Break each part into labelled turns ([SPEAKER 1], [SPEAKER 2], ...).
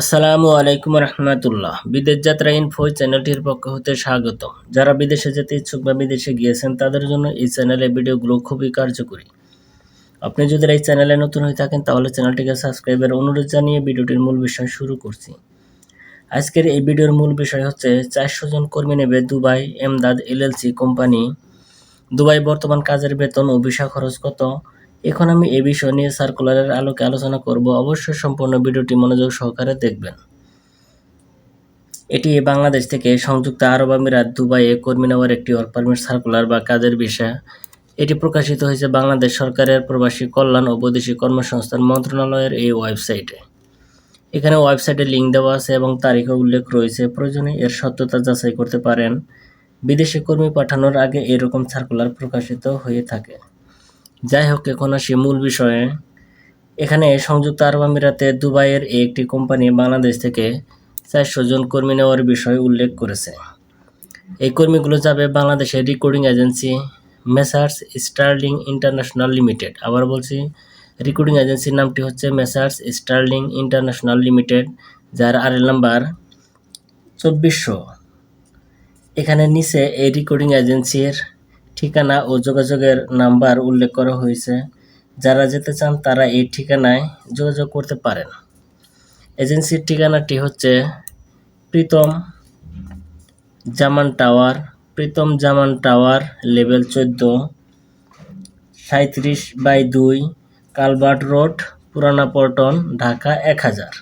[SPEAKER 1] আসসালামু আলাইকুম রহমতুল্লাহ। বিদেশ যাত্রা ইনফো চ্যানেলটির পক্ষ হতে স্বাগত যারা বিদেশে যেতে ইচ্ছুক বা বিদেশে গিয়েছেন, তাদের জন্য এই চ্যানেলে ভিডিওগুলো খুবই কার্যকরী। আপনি যদি এই চ্যানেলে নতুন হয়ে থাকেন, তাহলে চ্যানেলটিকে সাবস্ক্রাইবের অনুরোধ জানিয়ে ভিডিওটির মূল বিষয় শুরু করছি। আজকের এই ভিডিওর মূল বিষয় হচ্ছে, চারশো জন কর্মী নেবে Dubai Emdad LLC company. Dubai বর্তমান কাজের বেতন ও ভিসা খরচ কত? এখন আমি এ বিষয় নিয়ে সার্কুলারের আলোকে আলোচনা করব। অবশ্যই সম্পূর্ণ ভিডিওটি মনোযোগ সহকারে দেখবেন। এটি বাংলাদেশ থেকে সংযুক্ত আরব আমিরাত দুবাইয়ে কর্মী নেওয়ার একটি ওয়ার্ক পারমিট সার্কুলার বা কাজের বিষয়। এটি প্রকাশিত হয়েছে বাংলাদেশ সরকারের প্রবাসী কল্যাণ ও বৈদেশিক কর্মসংস্থান মন্ত্রণালয়ের এই ওয়েবসাইটে। এখানে ওয়েবসাইটে লিঙ্ক দেওয়া আছে এবং তারিখে উল্লেখ রয়েছে। প্রয়োজনে এর সত্যতা যাচাই করতে পারেন। বিদেশি কর্মী পাঠানোর আগে এরকম সার্কুলার প্রকাশিত হয়ে থাকে। যাই হোক এখন আসি মূল বিষয়ে। এখানে সংযুক্ত আরব আমিরাতে দুবাইয়ের একটি কোম্পানি বাংলাদেশ থেকে চারশো জন কর্মী নেওয়ার বিষয় উল্লেখ করেছে। এই কর্মীগুলো যাবে বাংলাদেশের recording agency Messrs Sterling International Limited. আবার বলছি, রেকর্ডিং এজেন্সির নামটি হচ্ছে মেসার্স স্টার্লিং ইন্টারন্যাশনাল লিমিটেড, যার আর নাম্বার চব্বিশশো। এখানে নিচে এই রেকর্ডিং এজেন্সির ঠিকানা ও যোগাযোগের নাম্বার উল্লেখ করা হয়েছে। যারা যেতে চান তারা এই ঠিকানায় যোগাযোগ করতে পারেন। এজেন্সির ঠিকানাটি হচ্ছে Pritam Zaman tower, Pritam Zaman tower, level চোদ্দ সাঁত্রিশ বাই দুই, কালবার্ট রোড, পুরানা পল্টন, ঢাকা এক হাজার।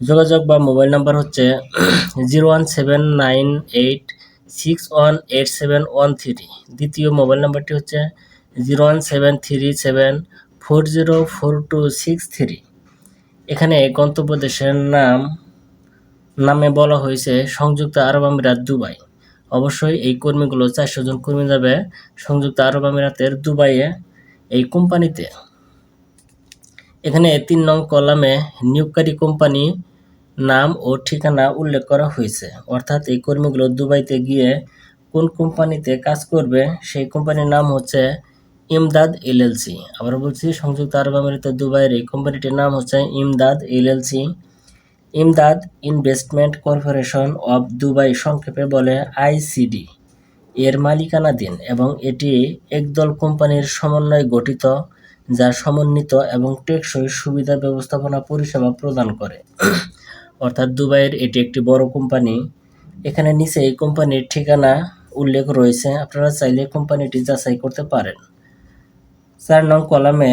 [SPEAKER 1] যোগাযোগ বা মোবাইল নাম্বার হচ্ছে zero one seven nine eight six one eight seven one three দ্বিতীয় মোবাইল নাম্বারটি হচ্ছে zero one seven three seven four zero four two six three এখানে গন্তব্য দেশের নাম, নামে বলা হয়েছে সংযুক্ত আরব আমিরাত দুবাই। অবশ্যই এই কর্মীগুলো চারশো জন কর্মী যাবে সংযুক্ত আরব আমিরাতের দুবাইয়ে এই কোম্পানিতে। এখানে তিন নং কলামে নিয়োগকারী কোম্পানি নাম ও ঠিকানা উল্লেখ করা হয়েছে। অর্থাৎ এই কর্মীগুলো দুবাইতে গিয়ে কোন কোম্পানিতে কাজ করবে, সেই কোম্পানির নাম হচ্ছে ইমদাদ এলএলসি। আবার বলছি, সংযুক্ত আরব আমিরাতের দুবাইয়ের এই কোম্পানিটির নাম হচ্ছে Imdad LLC. Imdad investment corporation of Dubai সংক্ষেপে বলে আইসিডি। এর মালিকানাধীন এবং এটি একদল কোম্পানির সমন্বয়ে গঠিত, যা সমন্বিত এবং টেকসই সুবিধা ব্যবস্থাপনা পরিষেবা প্রদান করে। অর্থাৎ দুবাইয়ের এটি একটি বড় কোম্পানি এখানে নিচে এই কোম্পানির ঠিকানা উল্লেখ রয়েছে। আপনারা চাইলে কোম্পানিটি যাচাই করতে পারেন। চার নং কলামে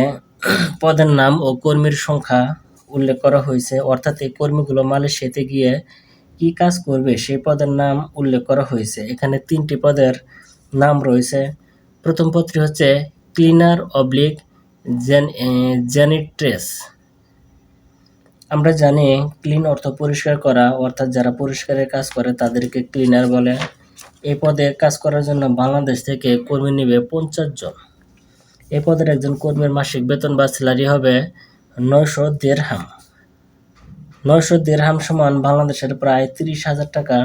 [SPEAKER 1] পদের নাম ও কর্মীর সংখ্যা উল্লেখ করা হয়েছে। অর্থাৎ এই কর্মীগুলো মালয়েশিয়াতে গিয়ে কি কাজ করবে সেই পদের নাম উল্লেখ করা হয়েছে। এখানে তিনটি পদের নাম রয়েছে। প্রথম পদটি হচ্ছে ক্লিনার অবলিক জেন জেনিট্রেস আমরা জানি ক্লিন অর্থ পরিষ্কার করা, অর্থাৎ যারা পরিষ্কারের কাজ করে তাদেরকে ক্লিনার বলে। এই পদে কাজ করার জন্য বাংলাদেশ থেকে কর্মী নেবে পঞ্চাশ জন। এই পদের একজন কর্মীর মাসিক বেতন বা স্যালারি হবে নয়শো দেড়হাম। নয়শো দেড়হাম সমান বাংলাদেশের প্রায় তিরিশ হাজার টাকা।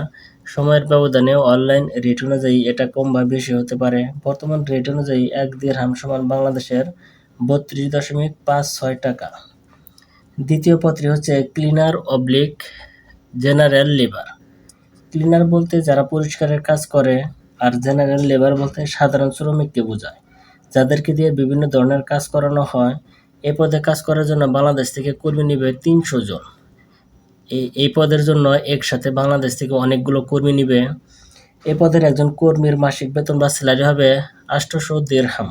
[SPEAKER 1] সময়ের ব্যবধানে অনলাইন রেট অনুযায়ী এটা কম বা বেশি হতে পারে। বর্তমান রেট অনুযায়ী এক দেড়হাম সমান বাংলাদেশের বত্রিশ দশমিক পাঁচ ছয় টাকা। দ্বিতীয় পত্রে হচ্ছে cleaner oblique general labour cleaner বলতে যারা পরিষ্কারের কাজ করে আর জেনারেল লেবার বলতে সাধারণ শ্রমিককে বোঝায়। যাদেরকে দিয়ে বিভিন্ন ধরনের কাজ করানো হয়, এই পদে কাজ করার জন্য বাংলাদেশ থেকে কর্মী নিবে তিনশো জন। এই এই পদের জন্য একসাথে বাংলাদেশ থেকে অনেকগুলো কর্মী নিবে। এই পদের একজন কর্মীর মাসিক বেতন বা স্যালারি হবে আষ্টশো দেড়হাম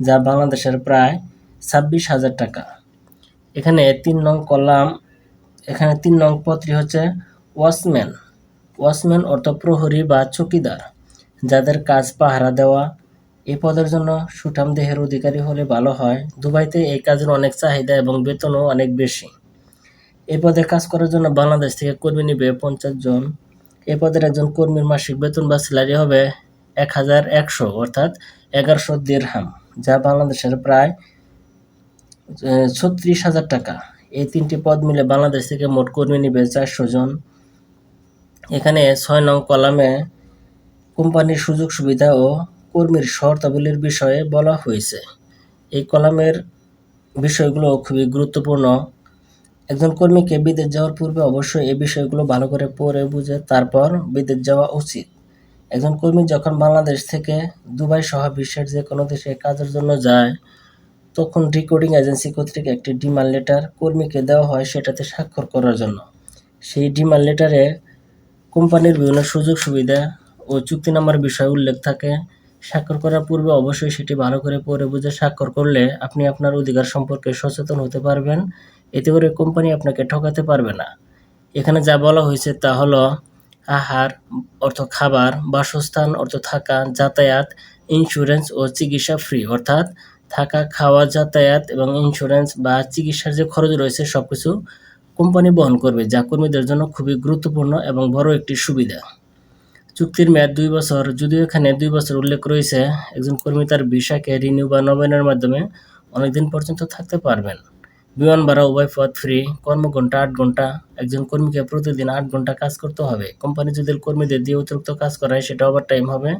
[SPEAKER 1] যা বাংলাদেশের প্রায় ছাব্বিশ হাজার টাকা। এখানে তিন নং কলাম, এখানে তিন নং পত্রী হচ্ছে ওয়াচম্যান। ওয়াচম্যান অর্থ প্রহরী বা চকিদার, যাদের কাজ পাহারা দেওয়া। এ পদের জন্য সুঠাম দেহের অধিকারী হলে ভালো হয়। দুবাইতে এই কাজের অনেক চাহিদা এবং বেতনও অনেক বেশি। এ পদে কাজ করার জন্য বাংলাদেশ থেকে কর্মী নিবে পঞ্চাশ জন। এ পদের একজন কর্মীর মাসিক বেতন বা স্যালারি হবে এক হাজার একশো, অর্থাৎ এগারোশো দেড়হাম, যা বাংলাদেশের প্রায় ছত্রিশ হাজার টাকা। এই তিনটি পদ মিলে বাংলাদেশ থেকে মোট কর্মী নিবে চারশো জন। এখানে ছয় নং কলামে কোম্পানির সুযোগ সুবিধা ও কর্মীর শর্তাবলীর বিষয়ে বলা হয়েছে। এই কলামের বিষয়গুলো খুবই গুরুত্বপূর্ণ। একজন কর্মীকে বিদেশ যাওয়ার পূর্বে অবশ্যই এই বিষয়গুলো ভালো করে পড়ে বুঝে তারপর বিদেশ যাওয়া উচিত। একজন কর্মী যখন বাংলাদেশ থেকে দুবাই সহ বিশ্বের যে কোনো দেশে কাজের জন্য যায় তখন রেকর্ডিং এজেন্সি কর্তৃক একটি ডিমান্ড লেটার কর্মীকে দেওয়া হয় সেটাতে স্বাক্ষর করার জন্য। সেই ডিমান্ড লেটারে কোম্পানির বিভিন্ন সুযোগ সুবিধা ও চুক্তি চুক্তিনামার বিষয় উল্লেখ থাকে। স্বাক্ষর করার পূর্বে অবশ্যই সেটি ভালো করে পড়ে বুঝে স্বাক্ষর করলে আপনি আপনার অধিকার সম্পর্কে সচেতন হতে পারবেন। এতে করে কোম্পানি আপনাকে ঠকাতে পারবে না। এখানে যা বলা হয়েছে তা হলো আহার, অর্থ খাবার, বাসস্থান, অর্থ থাকা, যাতায়াত ইন্স্যুরেন্স ও চিকিৎসা ফ্রি অর্থাৎ থাকা, খাওয়া, যাতায়াত এবং ইন্স্যুরেন্স বা চিকিৎসার যে খরচ রয়েছে সব কিছু কোম্পানি বহন করবে, যা কর্মীদের জন্য খুবই গুরুত্বপূর্ণ এবং বড় একটি সুবিধা। চুক্তির মেয়াদ দুই বছর, যদিও এখানে দুই বছর উল্লেখ রয়েছে, একজন কর্মী তার ভিসাকে রিনিউ বা নবায়নের মাধ্যমে অনেকদিন পর্যন্ত থাকতে পারবেন। বিমান ভাড়া, উভয় পথ ফ্রি কর্মঘণ্টা আট ঘণ্টা একজন কর্মীকে প্রতিদিন আট ঘণ্টা কাজ করতে হবে। কোম্পানি যদি কর্মীদের দিয়ে অতিরিক্ত কাজ করায় সেটা ওভার টাইম হবে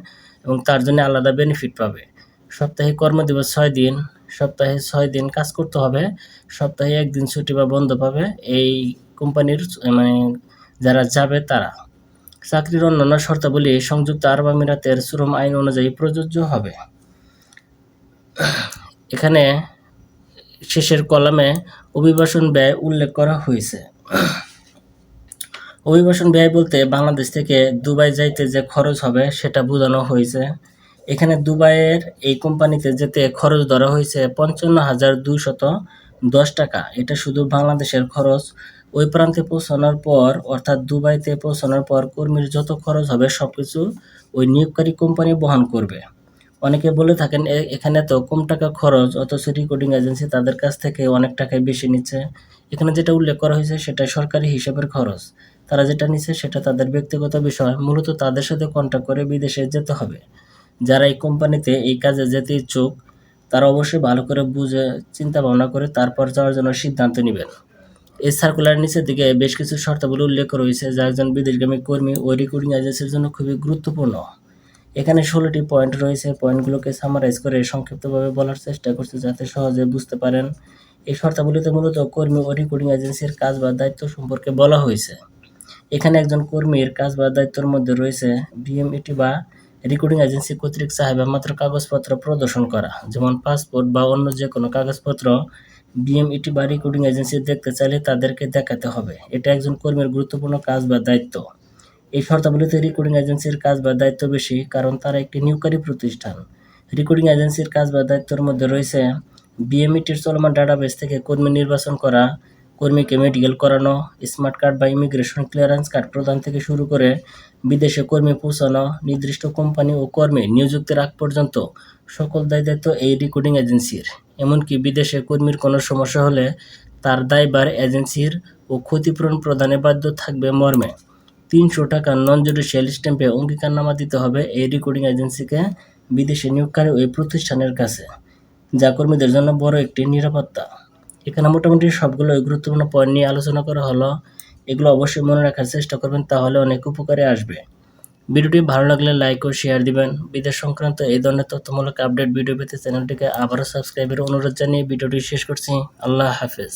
[SPEAKER 1] এবং তার জন্য আলাদা বেনিফিট পাবে। সপ্তাহে কর্মদিবস ছয় দিন, সপ্তাহে ছয় দিন কাজ করতে হবে, সপ্তাহে একদিন ছুটি বা বন্ধ পাবে, এই কোম্পানির মানে যারা যাবে তারা। চাকরির অন্যান্য শর্তাবলী সংযুক্ত আরব আমিরাতের শ্রম আইন অনুযায়ী প্রযোজ্য হবে। এখানে শেষের কলামে অভিবাসন ব্যয় উল্লেখ করা হয়েছে। অভিবাসন ব্যয় বলতে বাংলাদেশ থেকে দুবাই যাইতে যে খরচ হবে সেটা বোঝানো হয়েছে। এখানে দুবাইয়ের এই কোম্পানিতে যেতে খরচ ধরা হয়েছে পঞ্চান্ন হাজার দুইশত দশ টাকা। এটা শুধু বাংলাদেশের খরচ। ওই প্রান্তে পৌঁছানোর পর, অর্থাৎ দুবাইতে পৌঁছানোর পর কর্মীর যত খরচ হবে সব কিছু ওই নিয়োগকারী কোম্পানি বহন করবে। অনেকে বলে থাকেন এখানে তো কম টাকা খরচ, অথচ রেকর্ডিং এজেন্সি তাদের কাছ থেকে অনেক টাকায় বেশি নিচ্ছে। এখানে যেটা উল্লেখ করা হয়েছে, সেটা সরকারি হিসাবের খরচ। তারা যেটা নিচ্ছে, সেটা তাদের ব্যক্তিগত বিষয়। মূলত তাদের সাথে কন্ট্যাক্ট করে বিদেশে যেতে হবে। যারা এই কোম্পানিতে এই কাজে যেতে ইচ্ছুক, তারা অবশ্যই ভালো করে বুঝে চিন্তা ভাবনা করে তারপর যাওয়ার জন্য সিদ্ধান্ত নেবেন। এই সার্কুলার নিচের দিকে বেশ কিছু শর্তাবলী উল্লেখ রয়েছে, যা একজন বিদেশগামী কর্মী ও রেকর্ডিং এজেন্সির জন্য খুবই গুরুত্বপূর্ণ। এখানে ষোলোটি পয়েন্ট রয়েছে পয়েন্টগুলোকে সামারাইজ করে সংক্ষিপ্তভাবে বলার চেষ্টা করছে যাতে সহজে বুঝতে পারেন। এই শর্তাবলীতে মূলত কর্মী ও রেকর্ডিং এজেন্সির কাজ বা দায়িত্ব সম্পর্কে বলা হয়েছে। এখানে একজন কর্মীর কাজ বা দায়িত্বের মধ্যে রয়েছে বিএমইটি বা রেকর্ডিং এজেন্সি কর্তৃক চাহিদা মাত্র কাগজপত্র প্রদর্শন করা। যেমন পাসপোর্ট বা অন্য যে কোনো কাগজপত্র বিএমইটি বা রেকর্ডিং এজেন্সি দেখতে চাইলে তাদেরকে দেখাতে হবে। এটা একজন কর্মীর গুরুত্বপূর্ণ কাজ বা দায়িত্ব। এই শর্তাবলীতে রেকর্ডিং এজেন্সির কাজ বা দায়িত্ব বেশি, কারণ তারা একটি নিয়োগকারী প্রতিষ্ঠান। রেকর্ডিং এজেন্সির কাজ বা দায়িত্বের মধ্যে রয়েছে বিএমইটির চলমান ডাটাবেস থেকে কর্মী নির্বাচন করা কর্মীকে মেডিকেল করানো, স্মার্ট কার্ড বা ইমিগ্রেশন ক্লিয়ারেন্স কার্ড প্রদান থেকে শুরু করে বিদেশে কর্মী পৌঁছানো, নির্দিষ্ট কোম্পানি ও কর্মী নিযুক্তির আগ পর্যন্ত সকল দায় দায়িত্ব এই রেকর্ডিং এজেন্সির এমনকি বিদেশে কর্মীর কোনো সমস্যা হলে তার দায়বার এজেন্সির ও ক্ষতিপূরণ প্রদানে বাধ্য থাকবে মর্মে। তিনশো টাকা নন জুডিশিয়াল স্ট্যাম্পে অঙ্গীকারনামা দিতে হবে এই রেকর্ডিং এজেন্সিকে বিদেশে নিয়োগকারী ওই প্রতিষ্ঠানের কাছে, যা কর্মীদের জন্য বড় একটি নিরাপত্তা। এখানে মোটামুটি সবগুলো গুরুত্বপূর্ণ পয়েন্ট নিয়ে আলোচনা করা হলো। এগুলো অবশ্যই মনে রাখার চেষ্টা করবেন, তাহলে অনেক উপকারে আসবে। ভিডিওটি ভালো লাগলে লাইক ও শেয়ার দিবেন। বিদেশ সংক্রান্ত এই ধরনের তথ্যমূলক আপডেট ভিডিও পেতে চ্যানেলটিকে আবারও সাবস্ক্রাইবের অনুরোধ জানিয়ে ভিডিওটি শেষ করছি। আল্লাহ হাফেজ।